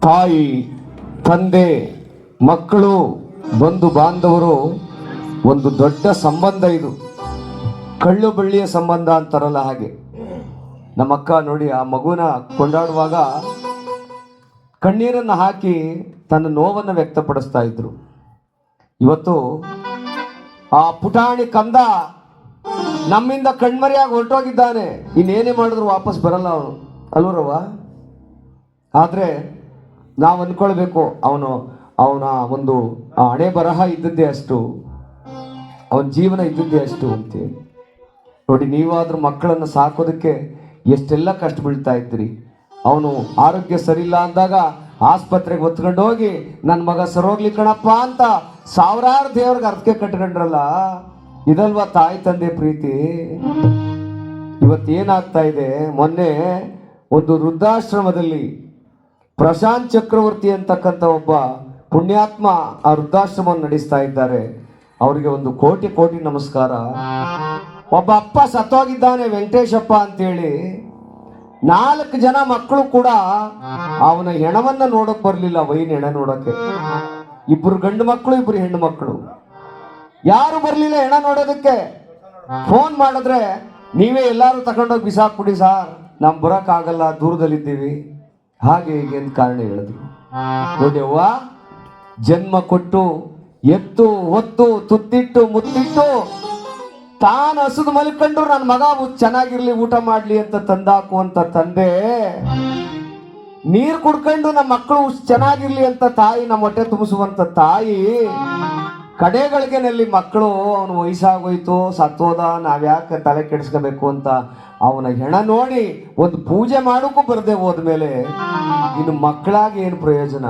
ತಾಯಿ, ತಂದೆ, ಮಕ್ಕಳು, ಬಂಧು ಬಾಂಧವರು, ಒಂದು ದೊಡ್ಡ ಸಂಬಂಧ ಇದು. ಕಳ್ಳು ಬಳ್ಳಿಯ ಸಂಬಂಧ ಅಂತಾರಲ್ಲ ಹಾಗೆ. ನಮ್ಮಕ್ಕ ನೋಡಿ, ಆ ಮಗುನ ಕೊಂಡಾಡುವಾಗ ಕಣ್ಣೀರನ್ನು ಹಾಕಿ ತನ್ನ ನೋವನ್ನು ವ್ಯಕ್ತಪಡಿಸ್ತಾ ಇದ್ರು. ಇವತ್ತು ಆ ಪುಟಾಣಿ ಕಂದ ನಮ್ಮಿಂದ ಕಣ್ಮರೆಯಾಗಿ ಹೊರಟೋಗಿದ್ದಾನೆ. ಇನ್ನೇನೇ ಮಾಡಿದ್ರು ವಾಪಸ್ ಬರಲ್ಲ ಅವನು. ಅಲ್ವರವ್ವ ಆದರೆ ನಾವು ಅಂದ್ಕೊಳ್ಬೇಕು ಅವನು, ಅವನ ಒಂದು ಹಣೆ ಬರಹ ಇದ್ದದ್ದೇ ಅಷ್ಟು, ಅವನ ಜೀವನ ಇದ್ದದ್ದೇ ಅಷ್ಟು ಅಂತೇಳಿ ನೋಡಿ, ನೀವಾದರೂ ಮಕ್ಕಳನ್ನು ಸಾಕೋದಕ್ಕೆ ಎಷ್ಟೆಲ್ಲ ಕಷ್ಟ ಬೀಳ್ತಾ ಇದ್ರಿ ಅವನು ಆರೋಗ್ಯ ಸರಿಯಿಲ್ಲ ಅಂದಾಗ ಆಸ್ಪತ್ರೆಗೆ ಹೊತ್ಕೊಂಡು ಹೋಗಿ ನನ್ನ ಮಗ ಸರೋಗ್ಲಿ ಕಣಪ್ಪ ಅಂತ ಸಾವಿರಾರು ದೇವ್ರಿಗೆ ಅರ್ಧಕ್ಕೆ ಕಟ್ಕೊಂಡ್ರಲ್ಲ. ಇದಲ್ವಾ ತಾಯಿ, ತಂದೆ ಪ್ರೀತಿ? ಇವತ್ತೇನಾಗ್ತಾ ಇದೆ? ಮೊನ್ನೆ ಒಂದು ವೃದ್ಧಾಶ್ರಮದಲ್ಲಿ ಪ್ರಶಾಂತ್ ಚಕ್ರವರ್ತಿ ಅಂತಕ್ಕಂಥ ಒಬ್ಬ ಪುಣ್ಯಾತ್ಮ ಆ ವೃದ್ಧಾಶ್ರಮವನ್ನು ನಡೆಸ್ತಾ ಇದ್ದಾರೆ. ಅವರಿಗೆ ಒಂದು ಕೋಟಿ ಕೋಟಿ ನಮಸ್ಕಾರ. ಒಬ್ಬ ಅಪ್ಪ ಸತ್ತೋಗಿದ್ದಾನೆ ವೆಂಕಟೇಶಪ್ಪ ಅಂತೇಳಿ. ನಾಲ್ಕು ಜನ ಮಕ್ಕಳು ಕೂಡ ಅವನ ಹೆಣವನ್ನ ನೋಡಕ್ ಬರಲಿಲ್ಲ, ವೈನ್ ಹೆಣ ನೋಡಕ್ಕೆ. ಇಬ್ರು ಗಂಡು ಮಕ್ಕಳು, ಇಬ್ರು ಹೆಣ್ಣು ಮಕ್ಕಳು. ಯಾರು ಬರಲಿಲ್ಲ ಹೆಣ ನೋಡೋದಕ್ಕೆ? ಫೋನ್ ಮಾಡಿದ್ರೆ, ನೀವೇ ಎಲ್ಲರೂ ತಗೊಂಡೋಗಿ ಬಿಸಾಕ್ಬಿಡಿ ಸಾರ್. ನಾವು ಬರೋಕ್ಕಾಗಲ್ಲ ದೂರದಲ್ಲಿದ್ದೀವಿ. ಹಾಗೆ ಹೀಗೆ ಅಂತ ಕಾರಣ ಹೇಳಿದ್ರು. ನೋಡಿ ಅವ್ವ ಜನ್ಮ ಕೊಟ್ಟು ಎತ್ತು ಒತ್ತು ತುತ್ತಿಟ್ಟು ಮುತ್ತಿಟ್ಟು ತಾನು ಹಸುದು ಮಲ್ಕೊಂಡ್ರು ನನ್ನ ಮಗ ಚೆನ್ನಾಗಿರ್ಲಿ ಊಟ ಮಾಡ್ಲಿ ಅಂತ ತಂದಾಕುವಂತ ತಂದೆ ನೀರು ಕುಡ್ಕೊಂಡು ನಮ್ಮ ಮಕ್ಕಳು ಚೆನ್ನಾಗಿರ್ಲಿ ಅಂತ ತಾಯಿ ನಮ್ಮ ಹೊಟ್ಟೆ ತುಂಬಿಸುವಂತ ತಾಯಿ ಕಡೆಗಳಿಗೆನಲ್ಲಿ ಮಕ್ಕಳು, ಅವನು ವಯಸ್ಸಾಗೋಯ್ತು, ಸತ್ತೋದ ನಾವ್ಯಾಕೆ ತಲೆ ಕೆಡಿಸ್ಕೋಬೇಕು ಅಂತ ಅವನ ಹೆಣ ನೋಡಿ ಒಂದು ಪೂಜೆ ಮಾಡೋಕ್ಕೂ ಬರದೆ ಹೋದ್ಮೇಲೆ ಇನ್ನು ಮಕ್ಕಳಾಗಿ ಏನು ಪ್ರಯೋಜನ?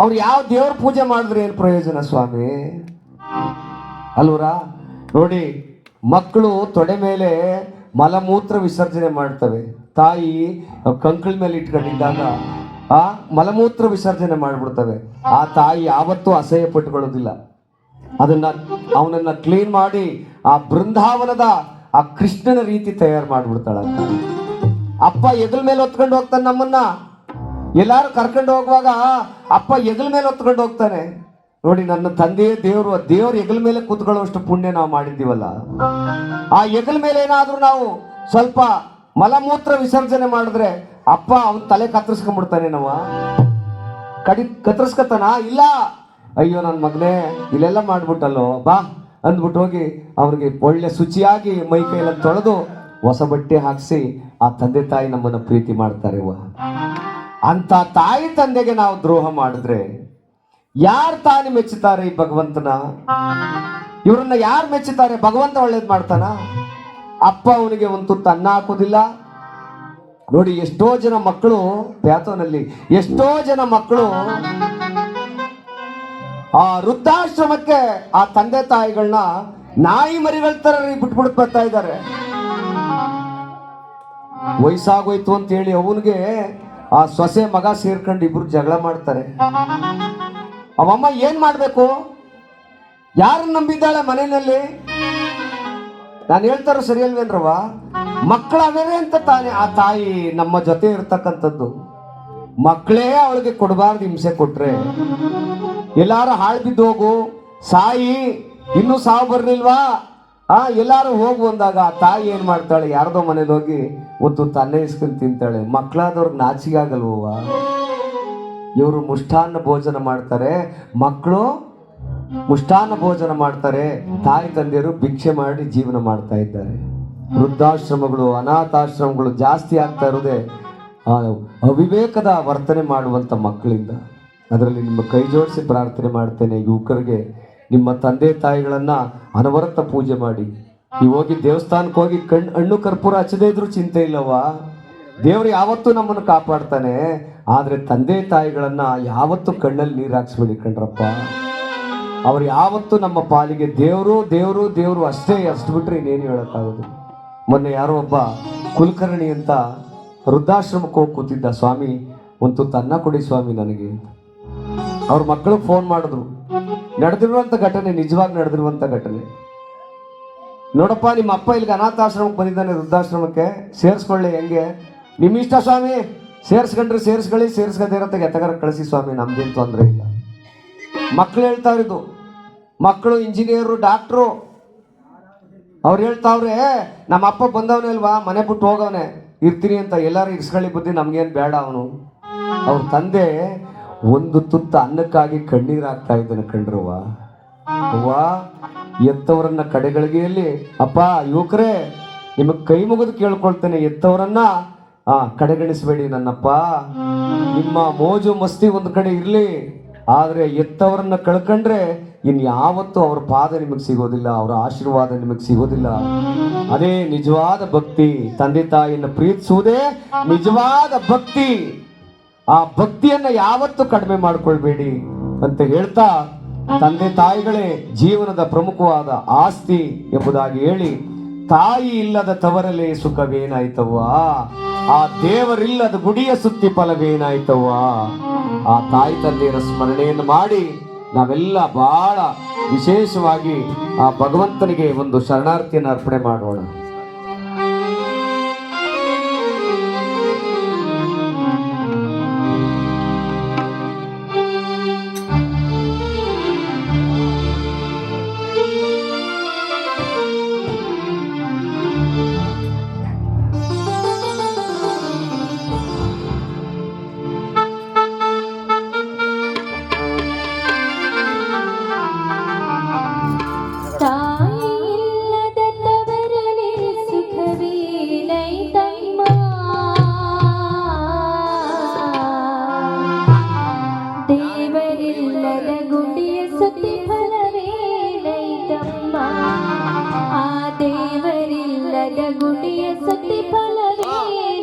ಅವ್ರು ಯಾವ ದೇವ್ರ ಪೂಜೆ ಮಾಡಿದ್ರೆ ಏನು ಪ್ರಯೋಜನ ಸ್ವಾಮಿ? ಅಲ್ವರ ನೋಡಿ, ಮಕ್ಕಳು ತೊಡೆ ಮೇಲೆ ಮಲಮೂತ್ರ ವಿಸರ್ಜನೆ ಮಾಡ್ತವೆ. ತಾಯಿ ಕಂಕಳ ಮೇಲೆ ಇಟ್ಕೊಂಡಿದ್ದಾಗ ಆ ಮಲಮೂತ್ರ ವಿಸರ್ಜನೆ ಮಾಡಿಬಿಡ್ತವೆ. ಆ ತಾಯಿ ಯಾವತ್ತೂ ಅಸಹ್ಯ ಪಟ್ಟುಕೊಳ್ಳೋದಿಲ್ಲ ಅದನ್ನ ಅವನನ್ನ ಕ್ಲೀನ್ ಮಾಡಿ ಆ ಬೃಂದಾವನದ ಆ ಕೃಷ್ಣನ ರೀತಿ ತಯಾರು ಮಾಡ್ಬಿಡ್ತಾಳ ಅಪ್ಪ ಎಗಲ್ ಮೇಲೆ ಹೊತ್ಕೊಂಡು ಹೋಗ್ತಾನೆ ನಮ್ಮನ್ನ. ಎಲ್ಲಾರು ಕರ್ಕೊಂಡು ಹೋಗುವಾಗ ಅಪ್ಪ ಎಗಲ್ ಮೇಲೆ ಹೊತ್ಕೊಂಡು ಹೋಗ್ತಾನೆ. ನೋಡಿ ನನ್ನ ತಂದೆಯೇ ದೇವರು ದೇವ್ರ ಎಗಲ್ ಮೇಲೆ ಕೂತ್ಕೊಳ್ಳುವಷ್ಟು ಪುಣ್ಯ ನಾವು ಮಾಡಿದ್ದೀವಲ್ಲ. ಆ ಎಗಲ್ ಮೇಲೆ ಏನಾದ್ರೂ ನಾವು ಸ್ವಲ್ಪ ಮಲಮೂತ್ರ ವಿಸರ್ಜನೆ ಮಾಡಿದ್ರೆ ಅಪ್ಪ, ಅವನ್ ತಲೆ ಕತ್ತರಿಸ್ಕೊಂಡ್ಬಿಡ್ತಾನೆ ನಾವ. ಕಡಿ, ಕತ್ತರಿಸ್ಕತಾನ? ಇಲ್ಲ. ಅಯ್ಯೋ ನನ್ನ ಮಗನೇ, ಇಲ್ಲೆಲ್ಲ ಮಾಡ್ಬಿಟ್ಟಲ್ಲೋ. ಬಾ, ಅಂದ್ಬಿಟ್ಟು ಹೋಗಿ ಅವ್ರಿಗೆ ಒಳ್ಳೆ ಶುಚಿಯಾಗಿ ಮೈ ಕೈಯೆಲ್ಲ ತೊಳೆದು ಹೊಸ ಬಟ್ಟೆ ಹಾಕಿಸಿ ಆ ತಂದೆ ತಾಯಿ ನಮ್ಮನ್ನ ಪ್ರೀತಿ ಮಾಡ್ತಾರೆ ವಾ ಅಂತ ತಾಯಿ ತಂದೆಗೆ ನಾವು ದ್ರೋಹ ಮಾಡಿದ್ರೆ ಯಾರು ತಾನೆ ಮೆಚ್ಚುತ್ತಾರೆ ಈ ಭಗವಂತನ? ಇವ್ರನ್ನ ಯಾರು ಮೆಚ್ಚುತ್ತಾರೆ ಭಗವಂತ ಒಳ್ಳೇದು ಮಾಡ್ತಾನ? ಅಪ್ಪ ಅವನಿಗೆ ಒಂದು ತುತ್ತು ಅನ್ನ ಹಾಕೋದಿಲ್ಲ. ನೋಡಿ, ಎಷ್ಟೋ ಜನ ಮಕ್ಕಳು ಪ್ಯಾಥೋನಲ್ಲಿ, ಎಷ್ಟೋ ಜನ ಮಕ್ಕಳು ಆ ವೃದ್ಧಾಶ್ರಮಕ್ಕೆ ಆ ತಂದೆ ತಾಯಿಗಳನ್ನ ನಾಯಿ ಮರಿಗಳ ತರ ಬಿಟ್ಬಿಟ್ಟು ಬರ್ತಾ ಇದ್ದಾರೆ. ವಯಸ್ಸಾಗೋಯ್ತು ಅಂತ ಹೇಳಿ ಅವನಿಗೆ ಆ ಸೊಸೆ ಮಗ ಸೇರ್ಕೊಂಡು ಇಬ್ರು ಜಗಳ ಮಾಡ್ತಾರೆ. ಅವಮ್ಮ ಏನ್ ಮಾಡ್ಬೇಕು? ಯಾರನ್ನ ನಂಬಿದ್ದಾಳೆ ಮನೆಯಲ್ಲಿ? ನಾನು ಹೇಳ್ತಾರೋ ಸರಿ ಅಲ್ವೇನ್ರವ ಮಕ್ಕಳಾಗೇ ಅಂತ ತಾನೇ, ಆ ತಾಯಿ ನಮ್ಮ ಜೊತೆ ಇರ್ತಕ್ಕಂಥದ್ದು. ಮಕ್ಕಳೇ ಅವಳಿಗೆ ಕೊಡಬಾರ್ದು ಹಿಂಸೆ ಕೊಟ್ರೆ. ಎಲ್ಲಾರು ಹಾಳು ಬಿದ್ದು ಹೋಗು. ಸಾಯಿ, ಇನ್ನೂ ಸಾವು ಬರ್ಲಿಲ್ವಾ? ಆ, ಎಲ್ಲಾರು ಹೋಗು ಅಂದಾಗ ಆ ತಾಯಿ ಏನು ಮಾಡ್ತಾಳೆ? ಯಾರ್ದೋ ಮನೇಲಿ ಹೋಗಿ ಒಂದು ತನ್ನೆ ಇಸ್ಕೊಂಡು ತಿಂತಾಳೆ. ಮಕ್ಕಳಾದವ್ರಿಗೆ ನಾಚಿಗೆ ಆಗಲ್ವ ಇವರು ಮುಷ್ಟಾನ್ನ ಭೋಜನ ಮಾಡ್ತಾರೆ. ಮಕ್ಕಳು ಮುಷ್ಟಾನ್ನ ಭೋಜನ ಮಾಡ್ತಾರೆ. ತಾಯಿ ತಂದೆಯರು ಭಿಕ್ಷೆ ಮಾಡಿ ಜೀವನ ಮಾಡ್ತಾ ಇದ್ದಾರೆ. ವೃದ್ಧಾಶ್ರಮಗಳು, ಅನಾಥಾಶ್ರಮಗಳು ಜಾಸ್ತಿ ಆಗ್ತಾ ಇರೋದೇ ಅವಿವೇಕದ ವರ್ತನೆ ಮಾಡುವಂಥ ಮಕ್ಕಳಿಂದ. ಅದರಲ್ಲಿ ನಿಮ್ಮ ಕೈ ಜೋಡಿಸಿ ಪ್ರಾರ್ಥನೆ ಮಾಡ್ತೇನೆ ಯುವಕರಿಗೆ. ನಿಮ್ಮ ತಂದೆ ತಾಯಿಗಳನ್ನು ಅನವರತ ಪೂಜೆ ಮಾಡಿ. ನೀವು ಹೋಗಿ ದೇವಸ್ಥಾನಕ್ಕೆ ಹೋಗಿ ಕಣ್, ಹಣ್ಣು ಕರ್ಪೂರ ಹಚ್ಚದೇ ಇದ್ರೂ ಚಿಂತೆ ಇಲ್ಲವಾ ದೇವರು ಯಾವತ್ತೂ ನಮ್ಮನ್ನು ಕಾಪಾಡ್ತಾನೆ. ಆದರೆ ತಂದೆ ತಾಯಿಗಳನ್ನು ಯಾವತ್ತೂ ಕಣ್ಣಲ್ಲಿ ನೀರು ಹಾಕ್ಸ್ಬೇಡಿ ಕಣ್ರಪ್ಪ. ಅವ್ರು ಯಾವತ್ತು ನಮ್ಮ ಪಾಲಿಗೆ ದೇವರು ದೇವರು ದೇವರು ಅಷ್ಟೇ ಅಷ್ಟು ಬಿಟ್ಟರೆ ಇನ್ನೇನು ಹೇಳೋಕ್ಕಾಗೋದು ಮೊನ್ನೆ ಯಾರೋ ಒಬ್ಬ ಕುಲಕರ್ಣಿ ಅಂತ ವೃದ್ಧಾಶ್ರಮಕ್ಕೆ ಹೋಗಿ ಕೂತಿದ್ದ ಸ್ವಾಮಿ, ಒಂದು ತನ್ನ ಕೊಡಿ ಸ್ವಾಮಿ ನನಗೆ ಅವ್ರ ಮಕ್ಕಳಿಗೆ ಫೋನ್ ಮಾಡಿದ್ರು. ನಡೆದಿರುವಂತ ಘಟನೆ ನಿಜವಾಗಿ ನಡೆದಿರುವಂತ ಘಟನೆ. ನೋಡಪ್ಪ, ನಿಮ್ಮ ಅಪ್ಪ ಇಲ್ಲಿಗೆ ಅನಾಥಾಶ್ರಮಕ್ಕೆ ಬಂದಿದ್ದಾನೆ ವೃದ್ಧಾಶ್ರಮಕ್ಕೆ. ಸೇರಿಸ್ಕೊಳ್ಳಿ, ಹೆಂಗೆ? ನಿಮ್ಮ ಇಷ್ಟ ಸ್ವಾಮಿ. ಸೇರ್ಸ್ಕೊಂಡ್ರೆ ಸೇರಿಸ್ಕೊಳ್ಳಿ ಸೇರ್ಸ್ಕೊದೇ ಇರತ್ತೆ ಎತ್ತಗಾರ ಕಳಿಸಿ ಸ್ವಾಮಿ, ನಮ್ದೇನು ತೊಂದರೆ ಇಲ್ಲ. ಮಕ್ಳು ಹೇಳ್ತಾವ್ರಿದು ಮಕ್ಕಳು ಇಂಜಿನಿಯರು ಡಾಕ್ಟ್ರು ಅವ್ರು ಹೇಳ್ತಾವ್ರೆ ನಮ್ಮ ಅಪ್ಪ ಬಂದವನೇ ಅಲ್ವಾ? ಮನೆ ಬಿಟ್ಟು ಹೋಗವನೆ. ಇರ್ತೀನಿ ಅಂತ ಎಲ್ಲರೂ ಇರ್ಸ್ಕೊಳ್ಳಿ ಬುದ್ಧಿ, ನಮ್ಗೇನು ಬೇಡ ಅವನು. ಅವ್ರ ತಂದೆ ಒಂದು ತುತ್ತ ಅನ್ನಕ್ಕಾಗಿ ಕಣ್ಣೀರು ಹಾಕ್ತಾ ಇದ್ದಾನೆ ಕಣ್ರವ್ವ ಅವ್ವ, ಎತ್ತವರನ್ನ ಕಡೆಗಳಿಗೆಯಲ್ಲಿ, ಅಪ್ಪ, ಯುವಕರೇ, ನಿಮಗೆ ಕೈ ಮುಗಿದು ಕೇಳ್ಕೊಳ್ತೇನೆ. ಎತ್ತವರನ್ನ, ಆ, ಕಡೆಗಣಿಸಬೇಡಿ ನನ್ನಪ್ಪ. ನಿಮ್ಮ ಮೋಜು ಮಸ್ತಿ ಒಂದು ಕಡೆ ಇರಲಿ. ಆದರೆ ಎತ್ತವರನ್ನು ಕಳ್ಕೊಂಡ್ರೆ ಇನ್ ಯಾವತ್ತೂ ಅವ್ರ ಪಾದ ನಿಮಗೆ ಸಿಗೋದಿಲ್ಲ, ಅವರ ಆಶೀರ್ವಾದ ನಿಮಗೆ ಸಿಗೋದಿಲ್ಲ. ಅದೇ ನಿಜವಾದ ಭಕ್ತಿ, ತಂದೆ ತಾಯಿಯನ್ನು ಪ್ರೀತಿಸುವುದೇ ನಿಜವಾದ ಭಕ್ತಿ. ಆ ಭಕ್ತಿಯನ್ನ ಯಾವತ್ತೂ ಕಡಿಮೆ ಮಾಡಿಕೊಳ್ಬೇಡಿ ಅಂತ ಹೇಳ್ತಾ ತಂದೆ ತಾಯಿಗಳೇ ಜೀವನದ ಪ್ರಮುಖವಾದ ಆಸ್ತಿ ಎಂಬುದಾಗಿ ಹೇಳಿ, ತಾಯಿ ಇಲ್ಲದ ತವರಲ್ಲೇ ಸುಖವೇನಾಯ್ತವ್ವ? ಆ ದೇವರಿಲ್ಲದ ಗುಡಿಯ ಸುತ್ತಿ ಫಲವೇನಾಯ್ತವ್ವ? ಆ ತಾಯಿ ತಂದೆಯರ ಸ್ಮರಣೆಯನ್ನು ಮಾಡಿ ನಾವೆಲ್ಲ ಬಹಳ ವಿಶೇಷವಾಗಿ ಆ ಭಗವಂತನಿಗೆ ಒಂದು ಶರಣಾರ್ಥಿಯನ್ನು ಅರ್ಪಣೆ ಮಾಡೋಣ. ti ah. palabra.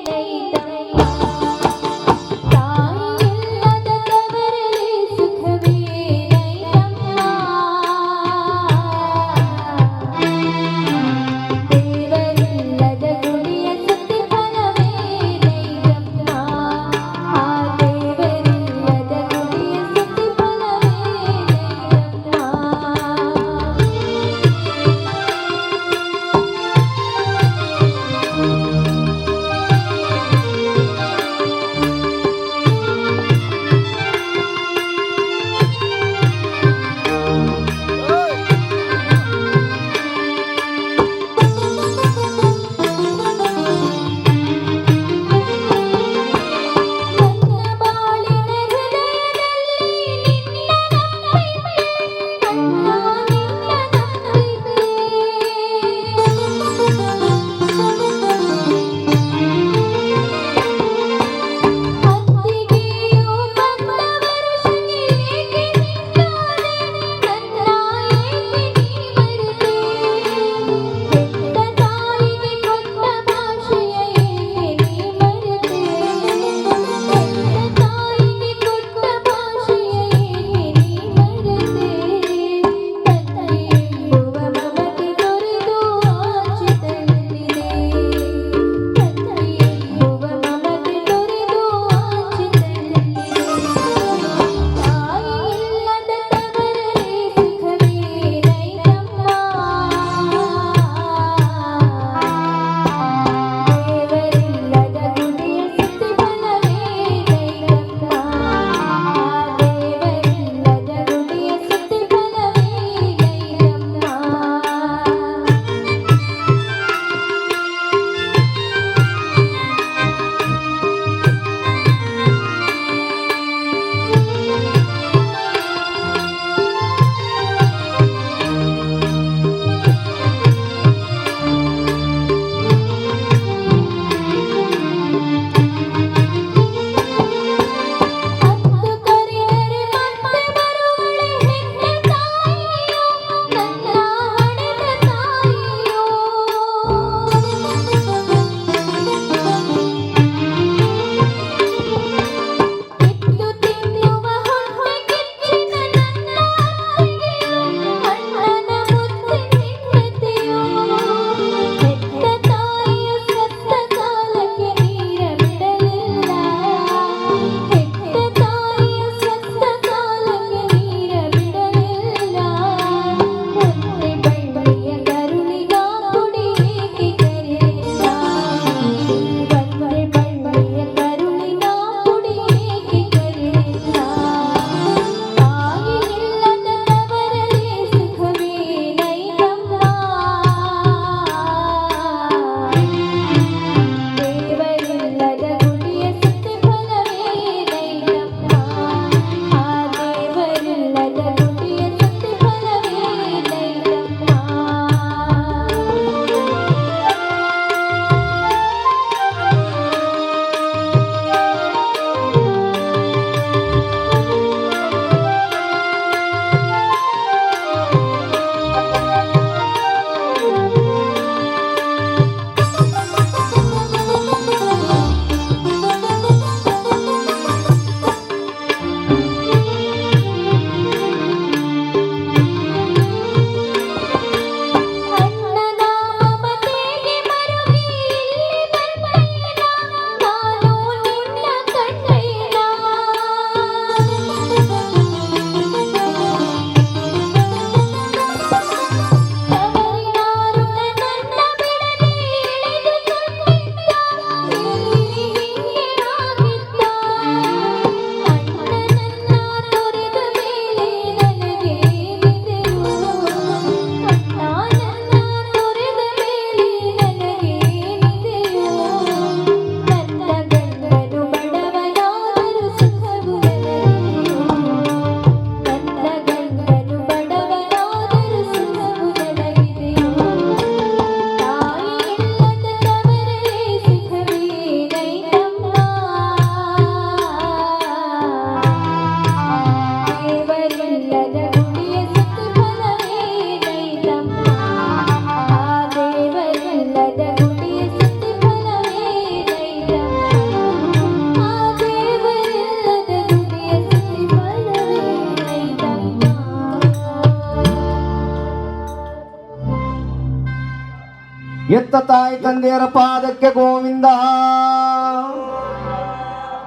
ತಾಯಿ ತಂದೆಯರ ಪಾದಕ್ಕೆ ಗೋವಿಂದ.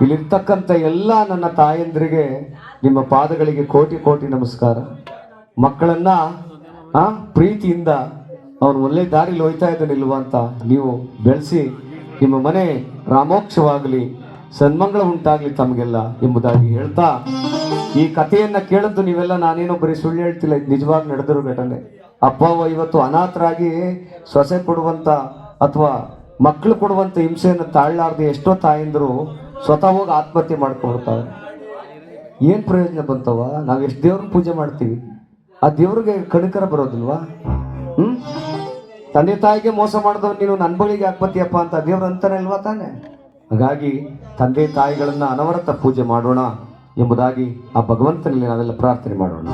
ಇಲ್ಲಿರ್ತಕ್ಕಂಥ ಎಲ್ಲ ನನ್ನ ತಾಯಂದ್ರಿಗೆ ನಿಮ್ಮ ಪಾದಗಳಿಗೆ ಕೋಟಿ ಕೋಟಿ ನಮಸ್ಕಾರ. ಮಕ್ಕಳನ್ನ, ಆ, ಪ್ರೀತಿಯಿಂದ ಅವನು ಒಳ್ಳೆ ದಾರಿಲಿ ಹೋಯ್ತಾ ಇದ್ದಾನಿಲ್ವಾ ಅಂತ ನೀವು ಬೆಳೆಸಿ ನಿಮ್ಮ ಮನೆ ರಾಮೋಕ್ಷವಾಗಲಿ, ಸನ್ಮಂಗಳ ಉಂಟಾಗಲಿ ತಮಗೆಲ್ಲ ಎಂಬುದಾಗಿ ಹೇಳ್ತಾ ಈ ಕಥೆಯನ್ನ ಕೇಳದ್ದು ನೀವೆಲ್ಲ ನಾನೇನೋ ಬರೀ ಸುಳ್ಳು ಹೇಳ್ತಿಲ್ಲ ನಿಜವಾಗಿ ನಡೆದಿರೋ ಘಟನೆ. ಅಪ್ಪ ಇವತ್ತು ಅನಾಥರಾಗಿ ಸೊಸೆ ಕೊಡುವಂತ ಅಥವಾ ಮಕ್ಕಳು ಕೊಡುವಂಥ ಹಿಂಸೆಯನ್ನು ತಾಳಲಾರ್ದೆ ಎಷ್ಟೋ ತಾಯಂದರು ಸ್ವತಃ ಹೋಗಿ ಆತ್ಮಹತ್ಯೆ ಮಾಡ್ಕೊಳ್ತಾವೆ ಏನು ಪ್ರಯೋಜನ ಬಂತವ ನಾವು ಎಷ್ಟು ದೇವ್ರನ್ನ ಪೂಜೆ ಮಾಡ್ತೀವಿ. ಆ ದೇವ್ರಿಗೆ ಕಣಕರ ಬರೋದಿಲ್ವಾ? ಹ್ಮ್? ತಂದೆ ತಾಯಿಗೆ ಮೋಸ ಮಾಡಿದವ್ ನೀನು ನನ್ನ ಬಳಿಗೆ ಹಾಕ್ಬತ್ತೀಯಪ್ಪ ಅಂತ ದೇವ್ರು ಅಂತಾನೆ ಅಲ್ವಾ ತಾನೆ? ಹಾಗಾಗಿ ತಂದೆ ತಾಯಿಗಳನ್ನು ಅನವರತ ಪೂಜೆ ಮಾಡೋಣ ಎಂಬುದಾಗಿ ಆ ಭಗವಂತನಲ್ಲಿ ನಾವೆಲ್ಲ ಪ್ರಾರ್ಥನೆ ಮಾಡೋಣ.